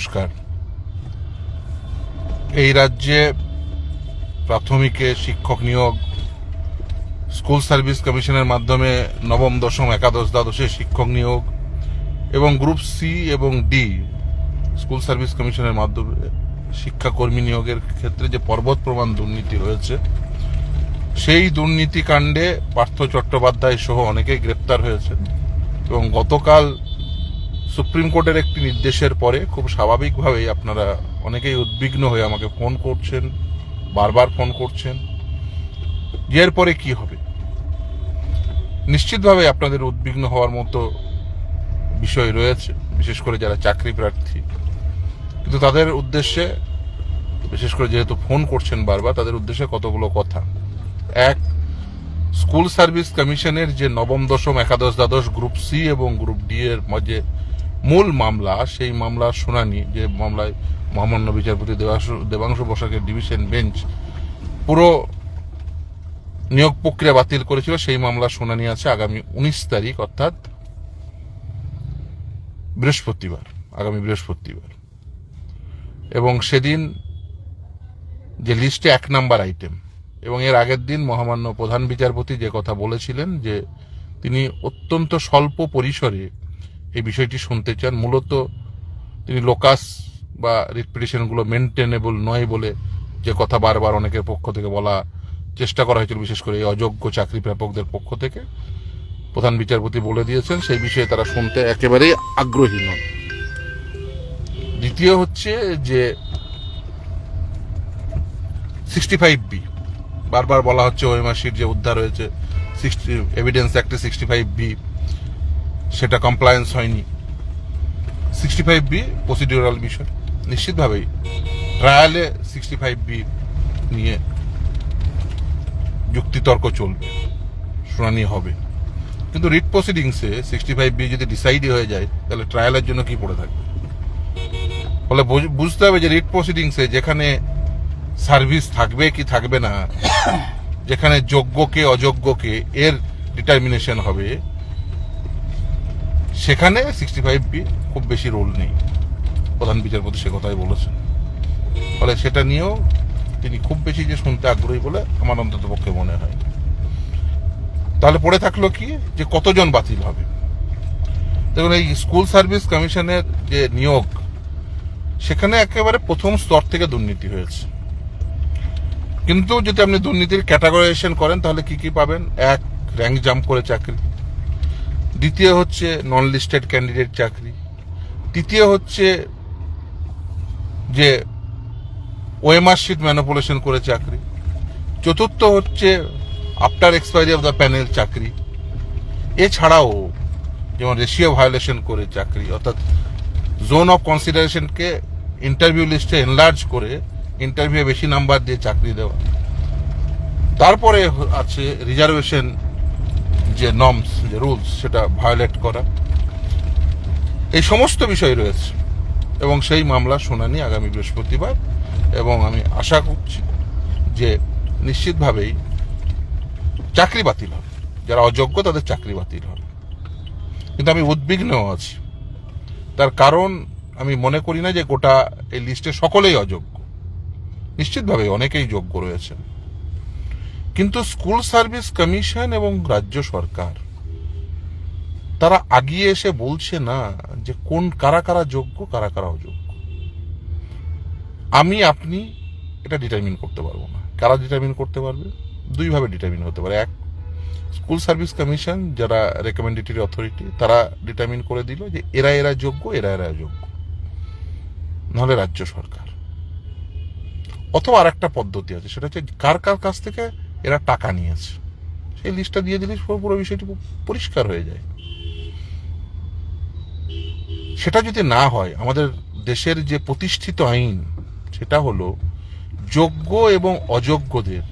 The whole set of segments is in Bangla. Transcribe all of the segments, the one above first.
নমস্কার। এই রাজ্যে প্রাথমিকে শিক্ষক নিয়োগ, স্কুল সার্ভিস কমিশনের মাধ্যমে নবম, দশম, একাদশ, দ্বাদশে শিক্ষক নিয়োগ এবং গ্রুপ সি এবং ডি স্কুল সার্ভিস কমিশনের মাধ্যমে শিক্ষাকর্মী নিয়োগের ক্ষেত্রে যে পর্বত প্রমাণ দুর্নীতি হয়েছে সেই দুর্নীতি কাণ্ডে পার্থ চট্টোপাধ্যায় সহ অনেকেই গ্রেপ্তার হয়েছে এবং গতকাল সুপ্রিম কোর্টের একটি নির্দেশের পরে খুব স্বাভাবিকভাবেই আপনারা অনেকেই উদ্বিগ্ন হয়ে আমাকে ফোন করছেন, বারবার ফোন করছেন। এর পরে কি হবে? নিশ্চিতভাবে আপনাদের উদ্বিগ্ন হওয়ার মতো বিষয় রয়েছে, বিশেষ করে যারা চাকরি প্রার্থী। কিন্তু তাদের উদ্দেশ্যে, বিশেষ করে যেহেতু ফোন করছেন বারবার, তাদের উদ্দেশ্যে কতগুলো কথা। এক, স্কুল সার্ভিস কমিশনের যে নবম, দশম, একাদশ, দ্বাদশ গ্রুপ সি এবং গ্রুপ ডি এর মাঝে মূল মামলা সেই মামলার শুনানি যে মামলায় মহামান্য বিচারপতি দেবাংশু দেবাংশু বসাকের ডিভিশন বেঞ্চ পুরো নিয়োগ প্রক্রিয়া বাতিল করেছিল, সেই মামলার শুনানি আছে আগামী উনিশ তারিখ, অর্থাৎ বৃহস্পতিবার, আগামী বৃহস্পতিবার। এবং সেদিন যে লিস্টে এক নাম্বার আইটেম, এবং এর আগের দিন মহামান্য প্রধান বিচারপতি যে কথা বলেছিলেন যে তিনি অত্যন্ত স্বল্প পরিসরে এই বিষয়টি শুনতে চান। মূলত তিনি লোকাস বা রিপিটেশনগুলো মেনটেনেবল নয় বলে যে কথা বারবার অনেকের পক্ষ থেকে বলা চেষ্টা করা হয়েছিল, বিশেষ করে এই অযোগ্য চাকরি প্রাপকদের পক্ষ থেকে। প্রধান বিচারপতি বলে দিয়েছেন, সেই বিষয়ে তারা শুনতে একেবারেই আগ্রহী নন। দ্বিতীয় হচ্ছে যে সিক্সটি ফাইভ বি বারবার বলা হচ্ছে ওএমআরসির যে উদ্ধার হয়েছে সিক্সটি এভিডেন্স অ্যাক্টে সিক্সটি ফাইভ বি সেটা কমপ্লায়েন্স হয়নি। সিক্সটি ফাইভ বি প্রসিডিউরাল বিষয়। নিশ্চিতভাবেই ট্রায়ালে সিক্সটি ফাইভ বি নিয়ে যুক্তিতর্ক চলবে, শুনানি হবে। কিন্তু রিট প্রসিডিংসে সিক্সটি ফাইভ বি যদি ডিসাইডই হয়ে যায়, তাহলে ট্রায়ালের জন্য কি পড়ে থাকবে? ফলে বুঝ- বুঝতে হবে যে রিট প্রসিডিংসে যেখানে সার্ভিস থাকবে কি থাকবে না, যেখানে যোগ্যকে অযোগ্যকে এর ডিটারমিনেশন হবে সেখানে সিক্সটি ফাইভ বি খুব বেশি রোল নেই। প্রধান বিচারপতি সে কথাই বলেছেন। ফলে সেটা নিয়েও তিনি খুব বেশি যে শুনতে আগ্রহী বলে আমার অন্তত পক্ষে মনে হয়। তাহলে পড়ে থাকল কি? যে কতজন বাতিল হবে? দেখুন, এই স্কুল সার্ভিস কমিশনের যে নিয়োগ, সেখানে একেবারে প্রথম স্তর থেকে দুর্নীতি হয়েছে। কিন্তু যদি আপনি দুর্নীতির ক্যাটাগরাইজেশন করেন, তাহলে কি কি পাবেন? এক র্যাঙ্ক জাম্প করে চাকরি। দ্বিতীয় হচ্ছে নন লিস্টেড ক্যান্ডিডেট চাকরি। তৃতীয় হচ্ছে যে ওএমআর শিট ম্যানিপুলেশন করে চাকরি। চতুর্থ হচ্ছে after expiry of the panel চাকরি। এছাড়াও যেমন রেশিও ভায়োলেশন করে চাকরি, অর্থাৎ জোন অফ কনসিডারেশনকে ইন্টারভিউ লিস্টে এনলার্জ করে ইন্টারভিউ বেশি নাম্বার দিয়ে চাকরি দেওয়া। তারপরে আছে রিজার্ভেশন যে নর্মস যে রুলস সেটা ভায়োলেট করা। এই সমস্ত বিষয় রয়েছে। এবং সেই মামলা শুনানি আগামী বৃহস্পতিবার। এবং আমি আশা করছি যে নিশ্চিতভাবেই চাকরি বাতিল হবে। যারা অযোগ্য তাদের চাকরি বাতিল হবে। কিন্তু আমি উদ্বিগ্ন আছি। তার কারণ আমি মনে করি না যে গোটা এই লিস্টে সকলেই অযোগ্য। নিশ্চিতভাবে অনেকেই যোগ্য রয়েছে কিন্তু স্কুল সার্ভিস কমিশন এবং রাজ্য সরকার, তারা আগিয়ে এসে বলছে না যে কোন, কারা কারা যোগ্য, কারা কারা অযোগ্য। আমি, আপনি এটা ডিটারমিন করতে পারব না। কারা ডিটারমিন করতে পারবে? দুইভাবে ডিটারমিন হতে পারে। এক, স্কুল সার্ভিস কমিশন, যারা রেকমেন্ডেটরি অথরিটি তারা ডিটারমিন করে দিল যে এরা এরা যোগ্য, এরা এরা যোগ্য নাহলে রাজ্য সরকার। অথবা আর একটা পদ্ধতি আছে, সেটা হচ্ছে কার কার কাছ থেকে এরা টাকা নিয়েছে। সেই লিস্টটা দিয়ে দিলে পুরো বিষয়টি পরিষ্কার হয়ে যায়। সেটা যদি না হয়, আমাদের দেশের যে প্রতিষ্ঠিত আইন, সেটা হলো যোগ্য এবং অযোগ্যদের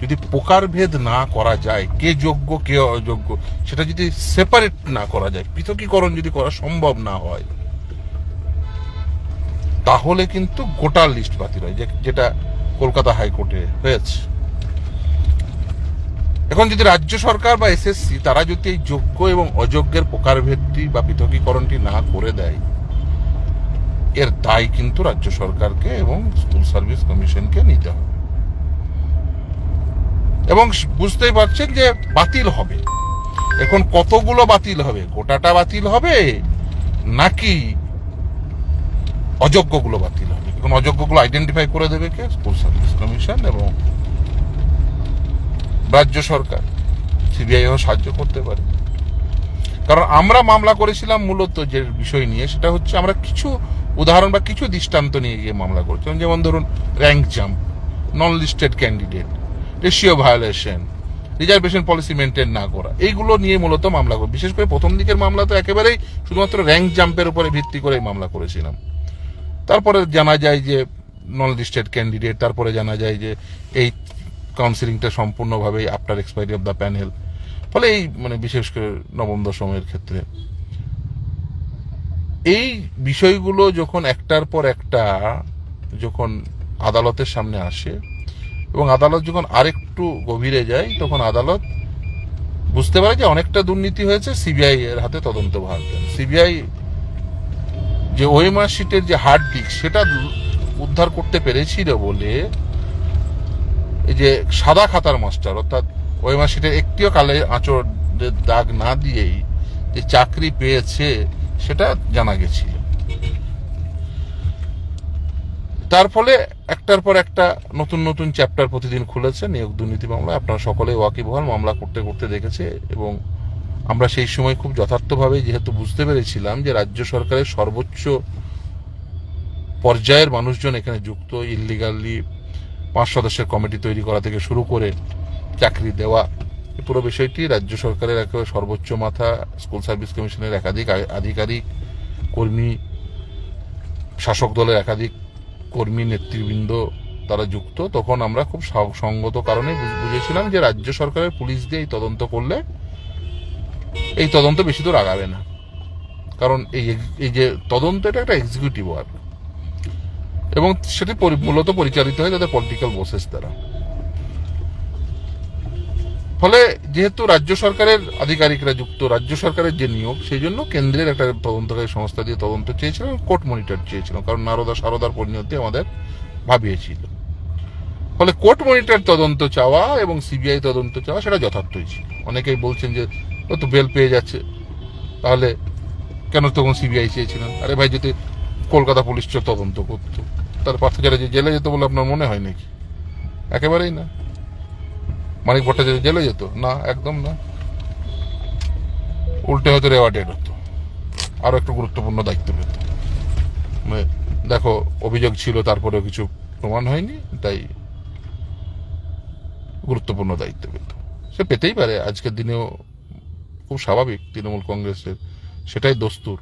যদি প্রকারভেদ না করা যায়, কে যোগ্য, কে অযোগ্য, সেটা যদি সেপারেট না করা যায়, পৃথকীকরণ যদি করা সম্ভব না হয়, তাহলে কিন্তু গোটা লিস্ট বাতিল হয় যেটা কলকাতা হাইকোর্টে হয়েছে। এখন যদি রাজ্য সরকার বা এসএসসি তারা যদি এই যোগ্য এবং অযোগ্যের প্রকারভেদটি বা পৃথকীকরণটি না করে দেয়, এর দায় কিন্তু রাজ্য সরকারকে এবং স্কুল সার্ভিস কমিশনকে নিতে হবে। এবং বুঝতেই পারছেন যে বাতিল হবে। এখন কতগুলো বাতিল হবে? গোটাটা বাতিল হবে নাকি অযোগ্যগুলো বাতিল হবে? এখন অযোগ্যগুলো আইডেন্টিফাই করে দেবে কে? স্কুল সার্ভিস কমিশন এবং রাজ্য সরকার সিবিআইও সাহায্য করতে পারে। কারণ আমরা মামলা করেছিলাম মূলত যে বিষয় নিয়ে, সেটা হচ্ছে আমরা কিছু উদাহরণ বা কিছু দৃষ্টান্ত নিয়ে গিয়ে মামলা করেছিলাম। যেমন ধরুন rank jump non listed candidate ratio violation reservation policy maintain না করা, এইগুলো নিয়ে মূলত মামলা করি, বিশেষ করে প্রথম দিকের মামলা তো একেবারেই শুধুমাত্র র্যাঙ্ক জাম্পের উপরে ভিত্তি করে মামলা করেছিলাম। তারপরে জানা যায় যে নন লিস্টেড ক্যান্ডিডেট তারপরে জানা যায় যে এই কাউন্সিলিংটা সম্পূর্ণভাবেই after expiry of the panel ফলে এই মানে বিশেষ করে নবম দশমের ক্ষেত্রে। এই বিষয়গুলো যখন একটার পর একটা যখন আদালতের সামনে আসে, এবং আদালত যখন আরেকটু গভীরে যায়, তখন আদালত বুঝতে পারে যে অনেকটা দুর্নীতি হয়েছে, সিবিআই এর হাতে তদন্তভার দেন। সিবিআই যে ওএমআর শিটের যে হার্ড ডিস্ক সেটা উদ্ধার করতে পেরেছিল বলে যে সাদা খাতার মাস্টার, অর্থাৎ ওই শিটের একটিও কালে আঁচড় দাগ না দিয়েই যে চাকরি পেয়েছে, সেটা জানা গেছিল। তার ফলে একটার পর একটা নতুন নতুন চ্যাপ্টার প্রতিদিন খুলেছে নিয়োগ দুর্নীতি মামলা আপনারা সকলে ওয়াকিবহাল মামলা করতে করতে দেখেছে এবং আমরা সেই সময় খুব যথার্থভাবে যেহেতু বুঝতে পেরেছিলাম যে রাজ্য সরকারের সর্বোচ্চ পর্যায়ের মানুষজন এখানে যুক্ত ইলিগালি পাঁচ সদস্যের কমিটি তৈরি করা থেকে শুরু করে চাকরি দেওয়া পুরো বিষয়টি রাজ্য সরকারের একেবারে সর্বোচ্চ মাথা, স্কুল সার্ভিস কমিশনের একাধিক আধিকারিক, কর্মী, শাসক দলের একাধিক কর্মী, নেতৃবৃন্দ তারা যুক্ত। তখন আমরা খুব সঙ্গত কারণে বুঝেছিলাম যে রাজ্য সরকারের পুলিশ দিয়ে এই তদন্ত করলে এই তদন্ত বেশি দূর আগাবে না। কারণ এই এই যে তদন্ত, এটা একটা এক্সিকিউটিভ ওয়ার্ক এবং সেটি মূলত পরিচালিত হয় তাদের পলিটিক্যাল বসেস দ্বারা। ফলে যেহেতু রাজ্য সরকারের আধিকারিকরা যুক্ত, রাজ্য সরকারের যে নিয়োগ, সেই জন্য কেন্দ্রের একটা তদন্তকারী সংস্থা দিয়ে তদন্ত চেয়েছিলাম কোর্ট মনিটর চেয়েছিল, কারণ নারদা সারদার পরিণতি আমাদের ভাবিয়েছিল। ফলে কোর্ট মনিটর তদন্ত চাওয়া এবং সিবিআই তদন্ত চাওয়া সেটা যথার্থই ছিল। অনেকেই বলছেন যে, ও তো বেল পেয়ে যাচ্ছে, তাহলে কেন তখন সিবিআই চেয়েছিলেন? আরে ভাই, যদি কলকাতা পুলিশ তদন্ত করতো। তার পাথর যে জেলে যেত বলে আপনার মনে হয় নাকি? একেবারেই না। মানিক ভট্টাচার্য জেলে যেত? না, একদম না। উল্টে হয়তো রেওয়ার্ডেড হতো আরও একটু গুরুত্বপূর্ণ দায়িত্ব পেত। মানে দেখো, অভিযোগ ছিল, তারপরেও কিছু প্রমাণ হয়নি, তাই গুরুত্বপূর্ণ দায়িত্ব পেত। সে পেতেই পারে, আজকের দিনেও খুব স্বাভাবিক, তৃণমূল কংগ্রেসের সেটাই দস্তুর।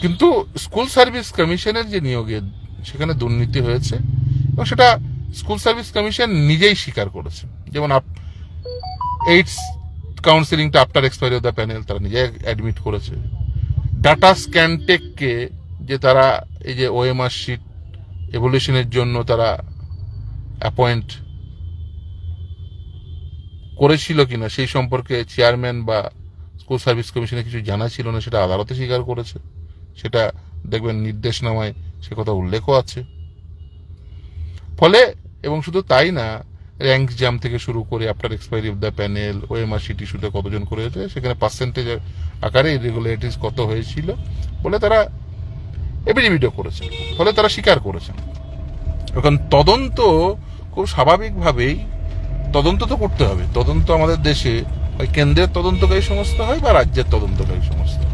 কিন্তু স্কুল সার্ভিস কমিশনের যে নিয়োগে সেখানে দুর্নীতি হয়েছে এবং সেটা স্কুল সার্ভিস কমিশন নিজেই স্বীকার করেছে। যেমন এইডস কাউন্সিলিংটা after expiry of the panel তারা নিজে অ্যাডমিট করেছে। ডাটা স্ক্যানটেককে যে তারা এই যে ওএমআর শিট এভলিউশনের জন্য তারা অ্যাপয়েন্ট করেছিল কিনা সেই সম্পর্কে চেয়ারম্যান বা স্কুল সার্ভিস কমিশনে কিছু জানা ছিল না, সেটা আদালতে স্বীকার করেছে। সেটা দেখবেন নির্দেশনামায় সে কথা উল্লেখও আছে। ফলে, এবং শুধু তাই না র্যাঙ্ক জাম থেকে শুরু করে after expiry of the panel OMR sheet শুধু কতজন করে হয়েছে সেখানে পার্সেন্টেজ আকারে ইরেগুলারিটিস কত হয়েছিল, বলে তারা এবিডিবিডিও করেছে। ফলে তারা স্বীকার করেছেন। এখন তদন্ত খুব স্বাভাবিকভাবেই তদন্ত তো করতে হবে। তদন্ত আমাদের দেশে কেন্দ্রের তদন্তকারী সংস্থা হয় বা রাজ্যের তদন্তকারী সংস্থা।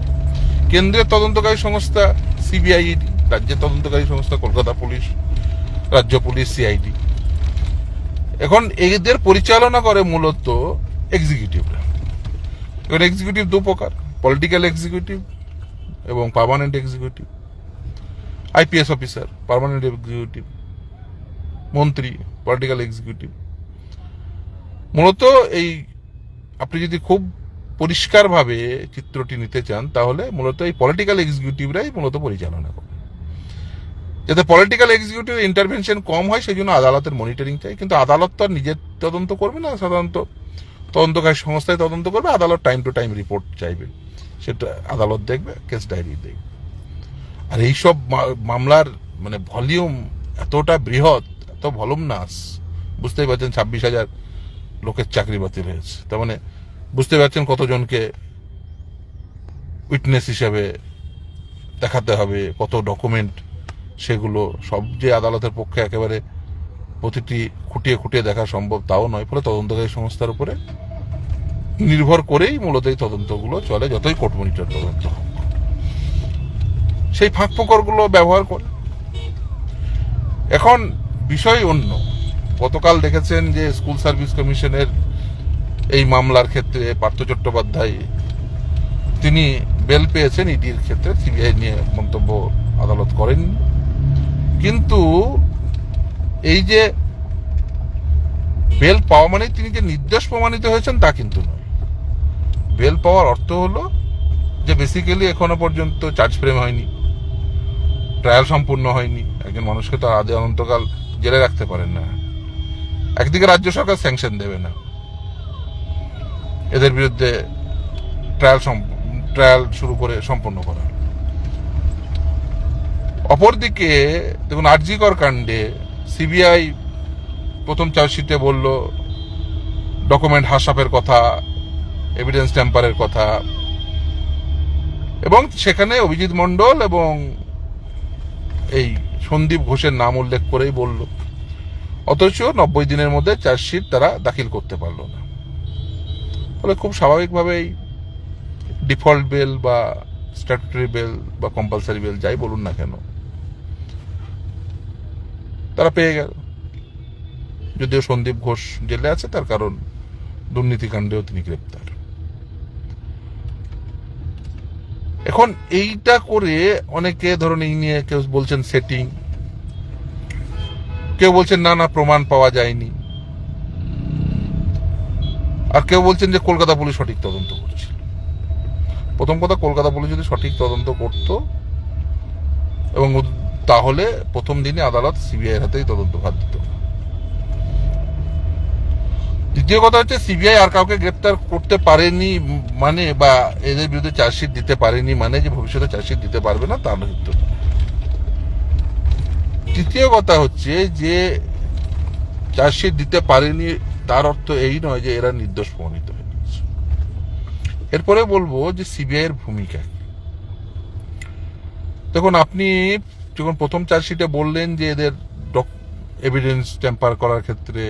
কেন্দ্রের তদন্তকারী সংস্থা সিবিআই রাজ্যের তদন্তকারী সংস্থা, কলকাতা পুলিশ, রাজ্য পুলিশ সিআইডি এখন এদের পরিচালনা করে মূলত এক্সিকিউটিভরা এবার এক্সিকিউটিভ দু প্রকার পলিটিক্যাল এক্সিকিউটিভ এবং permanent executive IPS officer permanent executive মন্ত্রী পলিটিক্যাল এক্সিকিউটিভ মূলত এই, আপনি যদি খুব পরিষ্কারভাবে চিত্রটি নিতে চান, তাহলে মূলত এই পলিটিক্যাল এক্সিকিউটিভরাই মূলত পরিচালনা করে। যাতে পলিটিক্যাল এক্সিকিউটিভ ইন্টারভেনশন কম হয় সেই জন্য আদালতের মনিটরিং চাই। কিন্তু আদালত তো আর নিজের তদন্ত করবে না, সাধারণত তদন্তকারী সংস্থায় তদন্ত করবে, আদালত টাইম টু টাইম রিপোর্ট চাইবে। সেটা আদালত দেখবে কেস ডায়েরি দেখবে। আর এইসব মামলার মানে ভলিউম এতটা বৃহৎ, এত ভলুমনাস বুঝতেই পারছেন ছাব্বিশ হাজার লোকের চাকরি বাতিল হয়েছে। তার মানে বুঝতে পারছেন কতজনকে উইটনেস হিসাবে দেখাতে হবে, কত ডকুমেন্ট সেগুলো সব যে আদালতের পক্ষে একেবারে প্রতিটি খুঁটিয়ে খুঁটিয়ে দেখা সম্ভব তাও নয়, ফলে তদন্তকারী সংস্থার উপরে নির্ভর করেই মূলত এই তদন্তগুলো চলে, যতই কোর্ট মনিটর তদন্ত সেই ফাঁক ফোকরগুলো ব্যবহার করে। এখন বিষয় অন্য। গতকাল দেখেছেন যে স্কুল সার্ভিস কমিশনের এই মামলার ক্ষেত্রে পার্থ চট্টোপাধ্যায়, তিনি বেল পেয়েছেন ইডির ক্ষেত্রে, সিবিআই নিয়ে মন্তব্য আদালত করেননি। কিন্তু এই যে বেল পাওয়া মানে তিনি যে নির্দোষ প্রমাণিত হয়েছেন তা কিন্তু নয়। বেল পাওয়ার অর্থ হলো যে বেসিক্যালি এখনও পর্যন্ত চার্জ ফ্রেম হয়নি ট্রায়াল সম্পূর্ণ হয়নি, একজন মানুষকে তো আদে অনন্তকাল জেলে রাখতে পারেন না। একদিকে রাজ্য সরকার স্যাংশন দেবে না। এদের বিরুদ্ধে ট্রায়াল ট্রায়াল শুরু করে সম্পন্ন করা। অপরদিকে, দেখুন আরজিকর কাণ্ডে সিবিআই প্রথম চার্জশিটে বলল, ডকুমেন্ট হাসাপের কথা, এভিডেন্স ট্যাম্পারের কথা। এবং সেখানে অভিজিৎ মণ্ডল এবং এই সন্দীপ ঘোষের নাম উল্লেখ করেই বলল। অথচ নব্বই দিনের মধ্যে চার্জশিট তারা দাখিল করতে পারল না। ফলে খুব স্বাভাবিকভাবেই ডিফল্ট বেল বা স্ট্যাটুটরি বেল বা কম্পালসারি বেল, যাই বলুন না কেন তারা পেয়ে গেল। যদিও সন্দীপ ঘোষ জেলে আছে, তার কারণ দুর্নীতিকাণ্ডেও তিনি গ্রেপ্তার। এখন এইটা করে অনেকে ধরুন এই নিয়ে কেউ বলছেন সেটিং কেউ বলছেন না না, প্রমাণ পাওয়া যায়নি। আর কেউ বলছেন যে কলকাতা পুলিশ সঠিক তদন্ত করছে প্রথম কথা, কলকাতা পুলিশ যদি সঠিক তদন্ত করত এবং তাহলে প্রথম দিনে আদালত সিবিআই হাতেই তদন্ত ভার দিত। দ্বিতীয় কথা হচ্ছে, সিবিআই আর কাউকে গ্রেপ্তার করতে পারেনি মানে বা এদের বিরুদ্ধে চার্জশিট দিতে পারেনি মানে যে ভবিষ্যতে চার্জশিট দিতে পারবে না, তা কিন্তু। তৃতীয় কথা হচ্ছে যে, চার্জশিট দিতে পারেনি, তার অর্থ এই নয় যে এরা নির্দোষ প্রমাণিত হয়ে গেছে। এরপরে বলব যে সিবিআই এর ভূমিকা দেখুন, আপনি যখন প্রথম চার্জশিটে বললেন যে এদের এভিডেন্স টেম্পার করার ক্ষেত্রে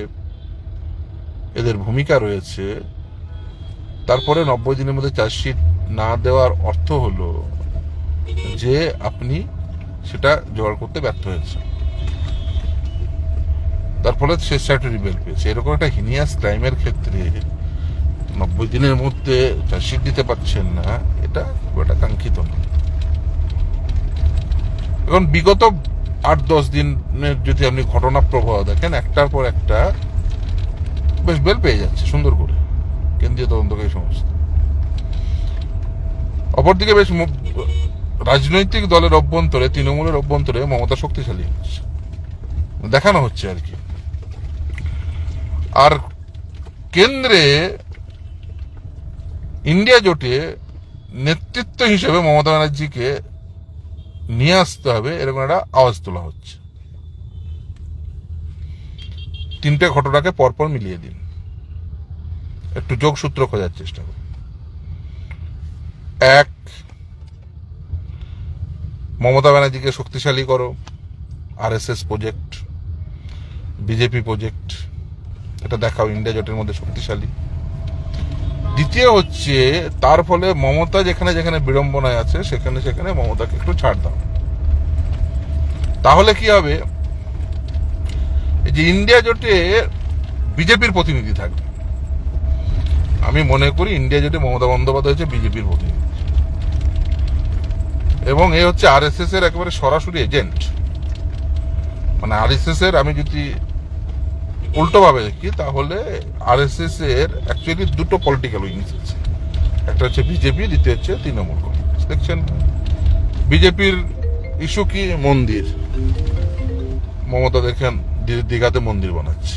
এদের ভূমিকা রয়েছে, তারপরে নব্বই দিনের মধ্যে চার্জশিট না দেওয়ার অর্থ হলো যে আপনি সেটা জোগাড় করতে ব্যর্থ হয়েছে তার ফলে সে স্ট্যাটুরি বেল পেয়েছে। এরকম একটা হিনিয়াস ক্রাইমের ক্ষেত্রে নব্বই দিনের মধ্যে চার্জশিট দিতে পারছেন না, এটা খুব একটা কাঙ্ক্ষিত না এখন বিগত আট, দশ দিনের যদি আপনি ঘটনা প্রবাহ দেখেন, একটার পর একটা বেশ বেল পেয়ে যাচ্ছে, সুন্দর করে। কেন্দ্রীয় তদন্তকারী সংস্থা। অপরদিকে বেশ রাজনৈতিক দলের অভ্যন্তরে, তৃণমূলের অভ্যন্তরে মমতা শক্তিশালী হচ্ছে। দেখানো হচ্ছে আর কি। আর কেন্দ্রে ইন্ডিয়া জোটে নেতৃত্ব হিসেবে মমতা ব্যানার্জিকে নিয়ে আসতে হবে, এরকম একটা আওয়াজ তোলা হচ্ছে। তিনটে ঘটনাকে পরপর মিলিয়ে দিন। একটু যোগসূত্র খোঁজার চেষ্টা করুন। এক, মমতা ব্যানার্জিকে শক্তিশালী করো। আরএসএস প্রজেক্ট, বিজেপি প্রজেক্ট, এটা দেখাও, ইন্ডিয়া জোটের মধ্যে শক্তিশালী। দ্বিতীয় হচ্ছে, তার ফলে মমতা যেখানে যেখানে বিড়ম্বনায় আছে, সেখানে সেখানে মমতাকে একটু ছাড় দাও। তাহলে কি হবে? যে ইন্ডিয়া জোটে বিজেপির প্রতিনিধি থাকবে। আমি মনে করি ইন্ডিয়া জোটে মমতা বন্দ্যোপাধ্যায় হচ্ছে বিজেপির প্রতিনিধি। এবং এ হচ্ছে আরএসএস এর একেবারে সরাসরি এজেন্ট মানে আরএসএস এর আমি যদি উল্টোভাবে দেখি, তাহলে আরএসএস এর অ্যাকচুয়ালি দুটো পলিটিক্যাল উইংস আছে। একটা হচ্ছে বিজেপি দ্বিতীয় হচ্ছে তৃণমূল কংগ্রেস। দেখছেন? বিজেপির ইস্যু কি? মন্দির। মমতা দেখেন দীঘাতে মন্দির বানাচ্ছে।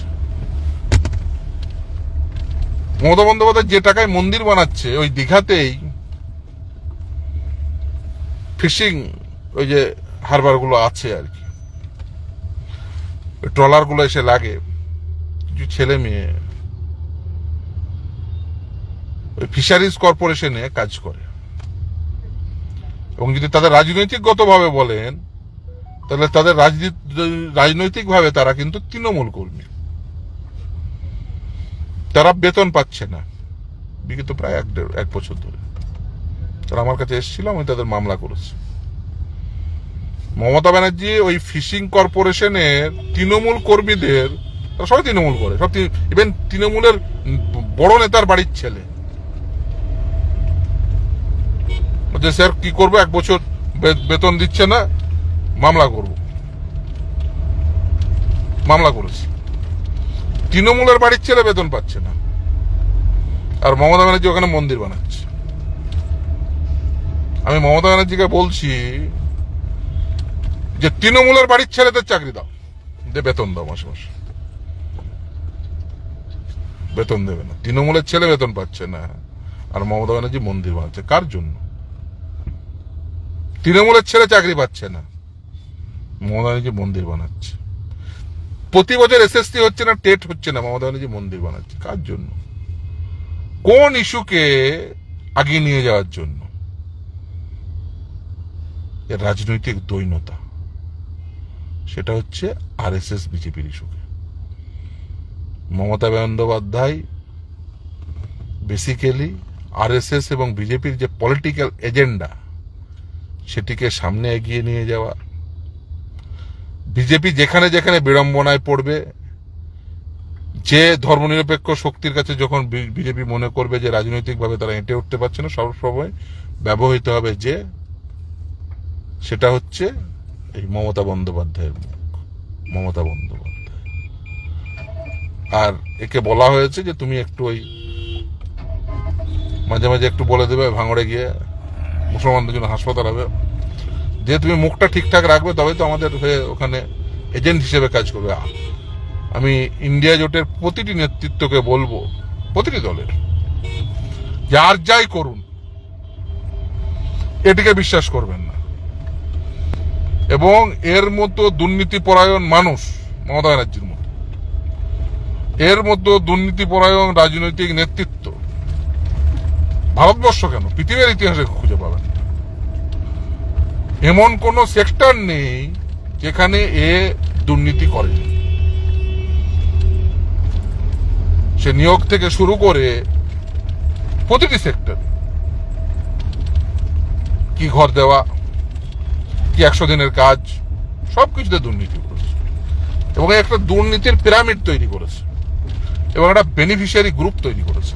মমতা বন্দ্যোপাধ্যায় যে টাকায় মন্দির বানাচ্ছে, ওই দীঘাতেই ফিশিং ওই যে হারবারগুলো আছে আর কি। ট্রলারগুলো এসে লাগে। কিছু ছেলে মেয়ে, ওই ফিশারিজ কর্পোরেশনে কাজ করে। এবং যদি তাদের রাজনৈতিকগতভাবে বলেন, তাহলে তাদের রাজনৈতিকভাবে তারা কিন্তু তৃণমূল কর্মী। তারা বেতন পাচ্ছে না। বিগত প্রায় এক দেড়, এক বছর ধরে। তারা আমার কাছে এসেছিল, আমি তাদের মামলা করেছি। মমতা ব্যানার্জি ওই ফিশিং কর্পোরেশনের তৃণমূল কর্মীদের তারা সবাই তৃণমূল করে। সব ইভেন তৃণমূলের বড় নেতার বাড়ির ছেলে। যে স্যার কি করব? এক বছর বেতন দিচ্ছে না, মামলা করব। মামলা করেছি। তৃণমূলের বাড়ির ছেলে বেতন পাচ্ছে না। আর মমতা ব্যানার্জি ওখানে মন্দির বানাচ্ছে। আমি মমতা ব্যানার্জিকে বলছি যে, তৃণমূলের বাড়ির ছেলেদের চাকরি দাও। দে বেতন দাও মাসে মাসে। বেতন দেবে না। তৃণমূলের ছেলে বেতন পাচ্ছে না। আর মমতা ব্যানার্জি মন্দির বানাচ্ছে। কার জন্য? তৃণমূলের ছেলে চাকরি পাচ্ছে না। মমতা ব্যানার্জি মন্দির বানাচ্ছে। প্রতি বছর এসএসসি হচ্ছে না, টেট হচ্ছে না, মমতা ব্যানার্জি মন্দির বানাচ্ছে। কার জন্য? কোন ইস্যুকে আগিয়ে নিয়ে যাওয়ার জন্য? রাজনৈতিক দৈনতা সেটা হচ্ছে আর এস এস বিজেপির ইস্যুকে। Mamata Bandyopadhyay basically R S S এবং বিজেপির যে পলিটিক্যাল এজেন্ডা সেটিকে সামনে এগিয়ে নিয়ে যাওয়া। বিজেপি যেখানে যেখানে বিড়ম্বনায় পড়বে, যে ধর্মনিরপেক্ষ শক্তির কাছে যখন বিজেপি মনে করবে যে রাজনৈতিকভাবে তারা হেঁটে উঠতে পারছে না, সবসময় ব্যবহৃত হবে যে, সেটা হচ্ছে এই মমতা বন্দ্যোপাধ্যায়ের মুখ, মমতা বন্দ্যোপাধ্যায়। আর একে বলা হয়েছে যে তুমি একটু ওই মাঝে মাঝে একটু বলে দেবে ভাঙড়ে গিয়ে মুসলমানদের জন্য হাসপাতাল হবে। যে তুমি মুখটা ঠিকঠাক রাখবে তবে তো আমাদের হয়ে ওখানে এজেন্ট হিসেবে কাজ করবে। আমি ইন্ডিয়া জোটের প্রতিটি নেতৃত্বকে বলব, প্রতিটি দলের, যার যাই করুন, এটিকে বিশ্বাস করবেন না। এবং এর মতো দুর্নীতিপরায়ণ মানুষ মমতা ব্যানার্জির মতো এর মতো দুর্নীতিপরায়ণ রাজনৈতিক নেতৃত্ব। ভারতবর্ষ কেন? পৃথিবীর ইতিহাসে খুঁজে পাবেন এমন কোন সেক্টর নেই যেখানে এ দুর্নীতি করে সে নিয়োগ থেকে শুরু করে প্রতিটি সেক্টর। কি ঘর দেওয়া, কি একশো দিনের কাজ, সবকিছুতে দুর্নীতি করেছে। এবং একটা দুর্নীতির পিরামিড তৈরি করেছে। এবং একটা বেনিফিশিয়ারি গ্রুপ তৈরি করেছে।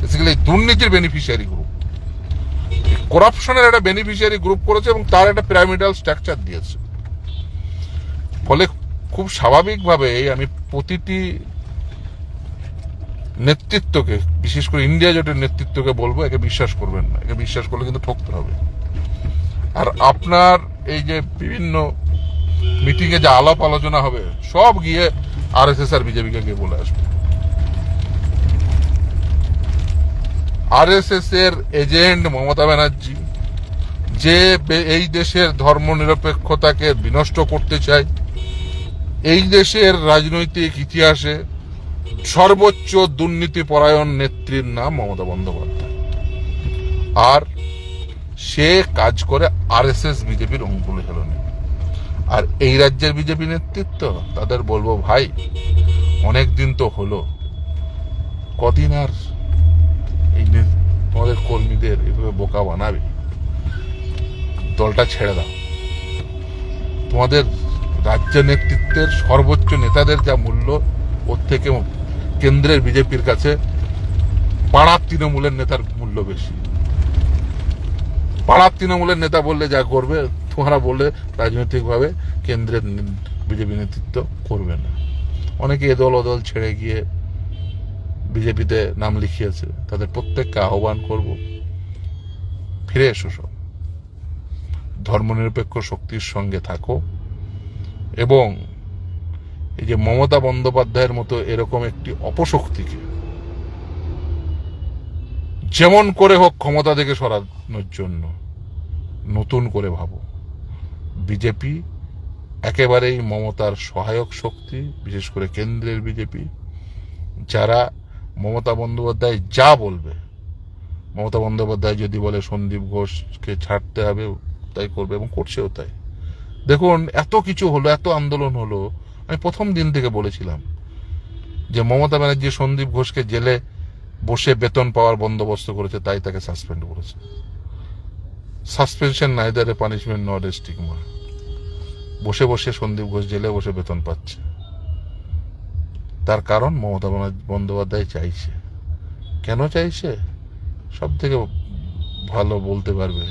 বেসিক্যালি দুর্নীতির বেনিফিশিয়ারি গ্রুপ করাপশনের একটা বেনিফিশিয়ারি গ্রুপ করেছে এবং তার একটা পিরামিডাল স্ট্রাকচার দিয়েছে। ফলে খুব স্বাভাবিকভাবেই আমি প্রতিটি নেতৃত্বকে, বিশেষ করে ইন্ডিয়া জোটের নেতৃত্বকে বলব, একে বিশ্বাস করবেন না। একে বিশ্বাস করলে কিন্তু ঠকতে হবে। আর আপনার এই যে বিভিন্ন মিটিং এ যে আলাপ আলোচনা হবে, সব গিয়ে আর এস এস আর বিজেপিকে গিয়ে বলে আসবে। আর এস এস এর এজেন্ট মমতা ব্যানার্জি, যে এই দেশের ধর্মনিরপেক্ষতাকে বিনষ্ট করতে চায়, এই দেশের রাজনৈতিক ইতিহাসে সর্বোচ্চ দুর্নীতি পরায়ণ নেত্রীর নাম মমতা বন্দ্যোপাধ্যায়। আর সে কাজ করে আর এস এস বিজেপির অঙ্কুল হেলনে। আর এই রাজ্যের বিজেপি নেতৃত্ব, তাদের বলব ভাই অনেক দিন তো হলো, কদিন আর এই তোমাদের কর্মীদের এভাবে বোকা বানাবে। দলটা ছেড়ে দাও। তোমাদের রাজ্য নেতৃত্বের সর্বোচ্চ নেতাদের যা মূল্য, ওর থেকে কেন্দ্রের বিজেপির কাছে পাড়ার তৃণমূলের নেতার মূল্য বেশি। পাড়ার তৃণমূলের নেতা বললে যা করবে, তোমরা বললে রাজনৈতিকভাবে কেন্দ্রের বিজেপি নেতৃত্ব করবে না। অনেকে এদল ওদল ছেড়ে গিয়ে বিজেপিতে নাম লিখিয়েছে, তাদের প্রত্যেককে আহ্বান করব, ফিরে এসো সব। ধর্মনিরপেক্ষ শক্তির সঙ্গে থাকো। এবং এই যে মমতা বন্দ্যোপাধ্যায়ের মতো এরকম একটি অপশক্তিকে যেমন করে হোক ক্ষমতা থেকে সরানোর জন্য নতুন করে ভাবো। বিজেপি একেবারেই মমতার সহায়ক শক্তি, বিশেষ করে কেন্দ্রের বিজেপি, যারা মমতা বন্দ্যোপাধ্যায় যা বলবে। মমতা বন্দ্যোপাধ্যায় যদি বলে সন্দীপ ঘোষকে ছাড়তে হবে, তাই করবে এবং করছেও তাই। দেখুন, এত কিছু হলো, এত আন্দোলন হলো, আমি প্রথম দিন থেকে বলেছিলাম যে মমতা ব্যানার্জি সন্দীপ ঘোষকে জেলে বসে বেতন পাওয়ার বন্দোবস্ত করেছে, তাই তাকে সাসপেন্ড করেছে। Suspension neither punishment not a stigma. বসে বসে সন্দীপ ঘোষ জেলে বসে বেতন পাচ্ছে। তার কারণ মমতা বন্দ্যোপাধ্যায়- চাইছে। কেন চাইছে? সব থেকে ভালো বলতে পারবে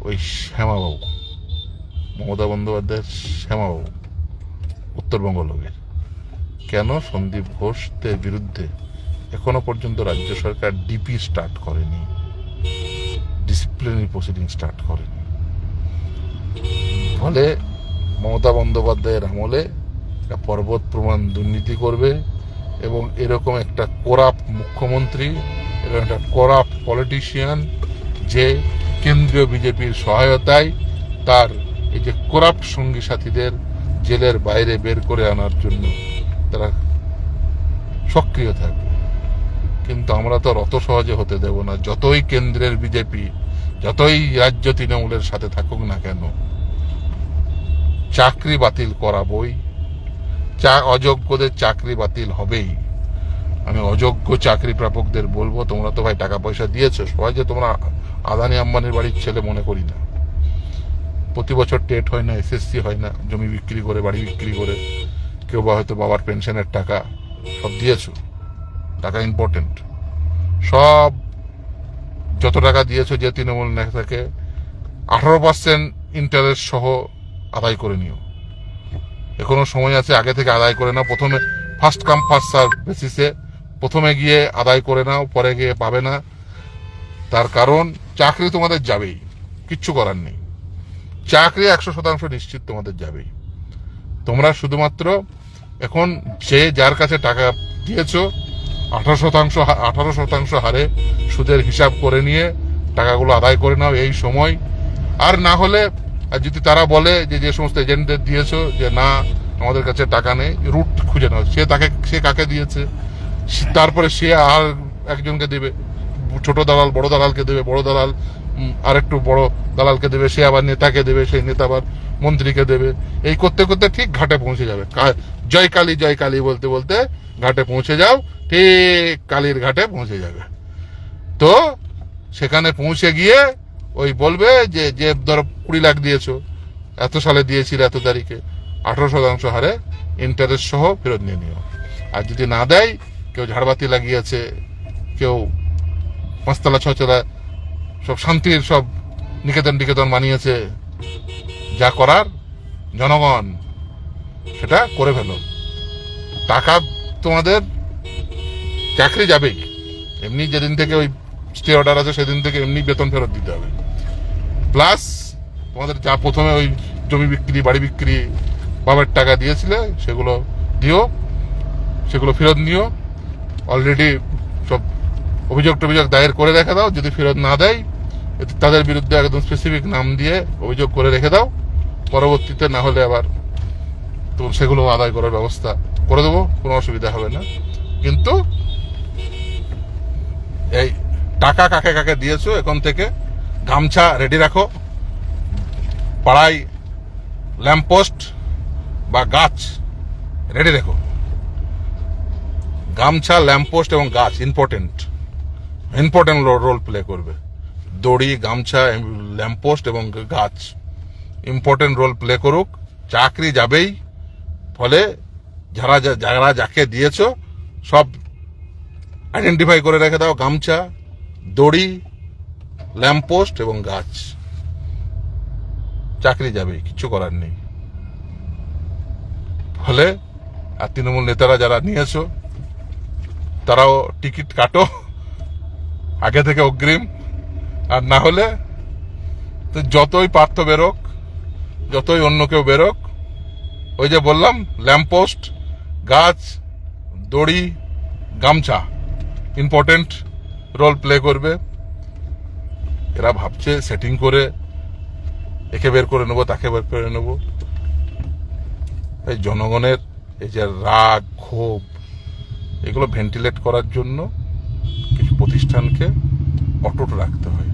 ওই শ্যামাবাবু। মমতা বন্দ্যোপাধ্যায়ের শ্যামাবাবু, উত্তরবঙ্গ লোকের। কেন সন্দীপ ঘোষদের বিরুদ্ধে এখনও পর্যন্ত রাজ্য সরকার ডিপি স্টার্ট করেনি? ডিসিপ্লিনারি প্রসিডিং স্টার্ট করেনি। ফলে মমতা বন্দ্যোপাধ্যায়ের আমলে একটা পর্বত প্রমাণ দুর্নীতি করবে এবং এরকম একটা করাপ্ট মুখ্যমন্ত্রী এবং একটা করাপ্ট পলিটিশিয়ান যে কেন্দ্রীয় বিজেপির সহায়তায় তার এই যে করাপ্ট সঙ্গী সাথীদের জেলের বাইরে বের করে আনার জন্য তারা সক্রিয় থাকবে কিন্তু আমরা তো অত সহজে হতে দেব না। যতই কেন্দ্রের বিজেপি, যতই রাজ্য তৃণমূলের সাথে থাকুক না কেন, চাকরি বাতিল করাবই চা অযোগ্যদের চাকরি বাতিল হবেই। আমি অযোগ্য চাকরি প্রাপকদের বলব, তোমরা তো ভাই টাকা পয়সা দিয়েছ, সবাই যে তোমরা আদানি আম্বানির বাড়ির ছেলে মনে করি না। প্রতি বছর টেট হয় না, এসএসসি হয় না, জমি বিক্রি করে, বাড়ি বিক্রি করে, কেউ বা হয়তো বাবার পেনশনের টাকা সব দিয়েছ, টাকা ইম্পর্টেন্ট সব যত টাকা দিয়েছ যে তৃণমূল নেতাকে আঠারো পার্সেন্ট ইন্টারেস্ট সহ আদায় করে নিও। এখনও সময় আছে, আগে থেকে আদায় করে নাও। প্রথমে ফার্স্ট কাম ফার্স্ট সার্ভ বেসিসে প্রথমে গিয়ে আদায় করে নাও, পরে গিয়ে পাবে না। তার কারণ, চাকরি তোমাদের যাবেই। কিচ্ছু করার নেই। চাকরি একশো শতাংশ নিশ্চিত তোমাদের যাবেই। তোমরা শুধুমাত্র এখন যে যার কাছে টাকা দিয়েছ, আঠারো শতাংশ আঠারো শতাংশ হারে সুদের হিসাব করে নিয়ে টাকাগুলো আদায় করে নাও এই সময়। আর না হলে আর যদি তারা বলে যে যে সমস্ত এজেন্টদের দিয়েছ যে না আমাদের কাছে টাকা নেই রুট খুঁজে নাও। সে তাকে, সে কাকে দিয়েছে? তারপরে সে আর একজনকে দেবে। ছোট দালাল, বড় দালালকে দেবে, বড় দালাল আর একটু বড় দালালকে দেবে, সে আবার নেতাকে দেবে, সেই নেতা আবার মন্ত্রীকে দেবে। এই করতে করতে ঠিক ঘাটে পৌঁছে যাবে। জয় কালী জয় কালী বলতে বলতে ঘাটে পৌঁছে যাও, ঠিক কালীর ঘাটে পৌঁছে যাবে। তো সেখানে পৌঁছে গিয়ে ওই বলবে যে যে ধরো কুড়ি লাখ দিয়েছ, এত সালে দিয়েছিল এত তারিখে, আঠারো শতাংশ হারে ইন্টারেস্ট সহ ফেরত নিয়ে নিও। আর যদি না দেয়, কেউ ঝাড়বাতি লাগিয়েছে, কেউ পাঁচতলা ছতলা সব শান্তির, সব নিকেতন টিকেতন বানিয়েছে, যা করার জনগণ সেটা করে ফেলো। টাকা তোমাদের চাকরি যাবেই। এমনি যেদিন থেকে ওই স্টে অর্ডার আছে, সেদিন থেকে এমনি বেতন ফেরত দিতে হবে। প্লাস তোমাদের যা প্রথমে ওই জমি বিক্রি, বাড়ি বিক্রি বাবার টাকা দিয়েছিলে, সেগুলো দিও, সেগুলো ফেরত নিও। অলরেডি সব অভিযোগ টভিযোগ দায়ের করে রেখে দাও, যদি ফেরত না দেয় তাদের বিরুদ্ধে একদম স্পেসিফিক নাম দিয়ে অভিযোগ করে রেখে দাও। পরবর্তীতে না হলে আবার তো সেগুলো আদায় করার ব্যবস্থা করে দেবো, কোনো অসুবিধা হবে না। কিন্তু এই টাকা কাকে কাকে দিয়েছ এখন থেকে গামছা রেডি রাখো। পাড়ায় ল্যাম্পপোস্ট বা গাছ রেডি রেখো গামছা ল্যাম্পপোস্ট এবং গাছ ইম্পর্টেন্ট ইম্পর্টেন্ট রোল প্লে করবে। দড়ি, গামছা ল্যাম্পপোস্ট এবং গাছ ইম্পর্টেন্ট রোল প্লে করুক। চাকরি যাবেই। ফলে যারা যারা যাকে দিয়েছ সব আইডেন্টিফাই করে রেখে দাও। গামছা, দড়ি ল্যাম্পপোস্ট এবং গাছ। চাকরি যাবে, কিছু করার নেই। ফলে, আর তৃণমূল নেতারা যারা নিয়েছো, তারাও টিকিট কাটো, আগে থেকে অগ্রিম। আর না হলে, তো যতই পার্থ বেরোক, যতই অন্য কেউ বেরোক, ওই যে বললাম ল্যাম্পপোস্ট গাছ, দড়ি, গামছা ইম্পর্টেন্ট রোল প্লে করবে। এরা ভাবছে সেটিং করে একে বের করে নেব, তাকে বের করে নেব। এই জনগণের এই যে রাগ, ক্ষোভ, এগুলো ভেন্টিলেট করার জন্য কিছু প্রতিষ্ঠানকে অটুট রাখতে হয়।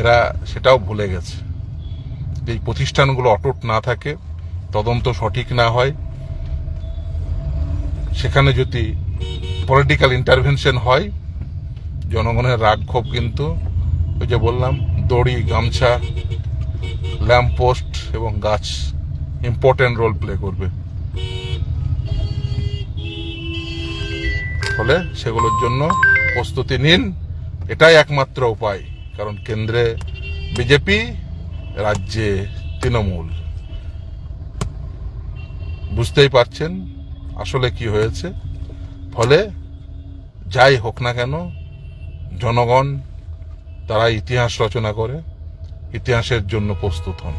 এরা সেটাও ভুলে গেছে। এই প্রতিষ্ঠানগুলো অটুট না থাকে, তদন্ত সঠিক না হয়, সেখানে যদি পলিটিক্যাল ইন্টারভেনশন হয়, জনগণের রাগ, ক্ষোভ কিন্তু ওই যে বললাম, দড়ি, গামছা, ল্যাম্প পোস্ট এবং গাছ ইম্পর্টেন্ট রোল প্লে করবে। ফলে সেগুলোর জন্য প্রস্তুতি নিন, এটাই একমাত্র উপায়, কারণ কেন্দ্রে বিজেপি, রাজ্যে তৃণমূল। বুঝতেই পারছেন আসলে কি হয়েছে? ফলে যাই হোক না কেন, জনগণ তারা ইতিহাস রচনা করে ইতিহাসের জন্য প্রস্তুত হন।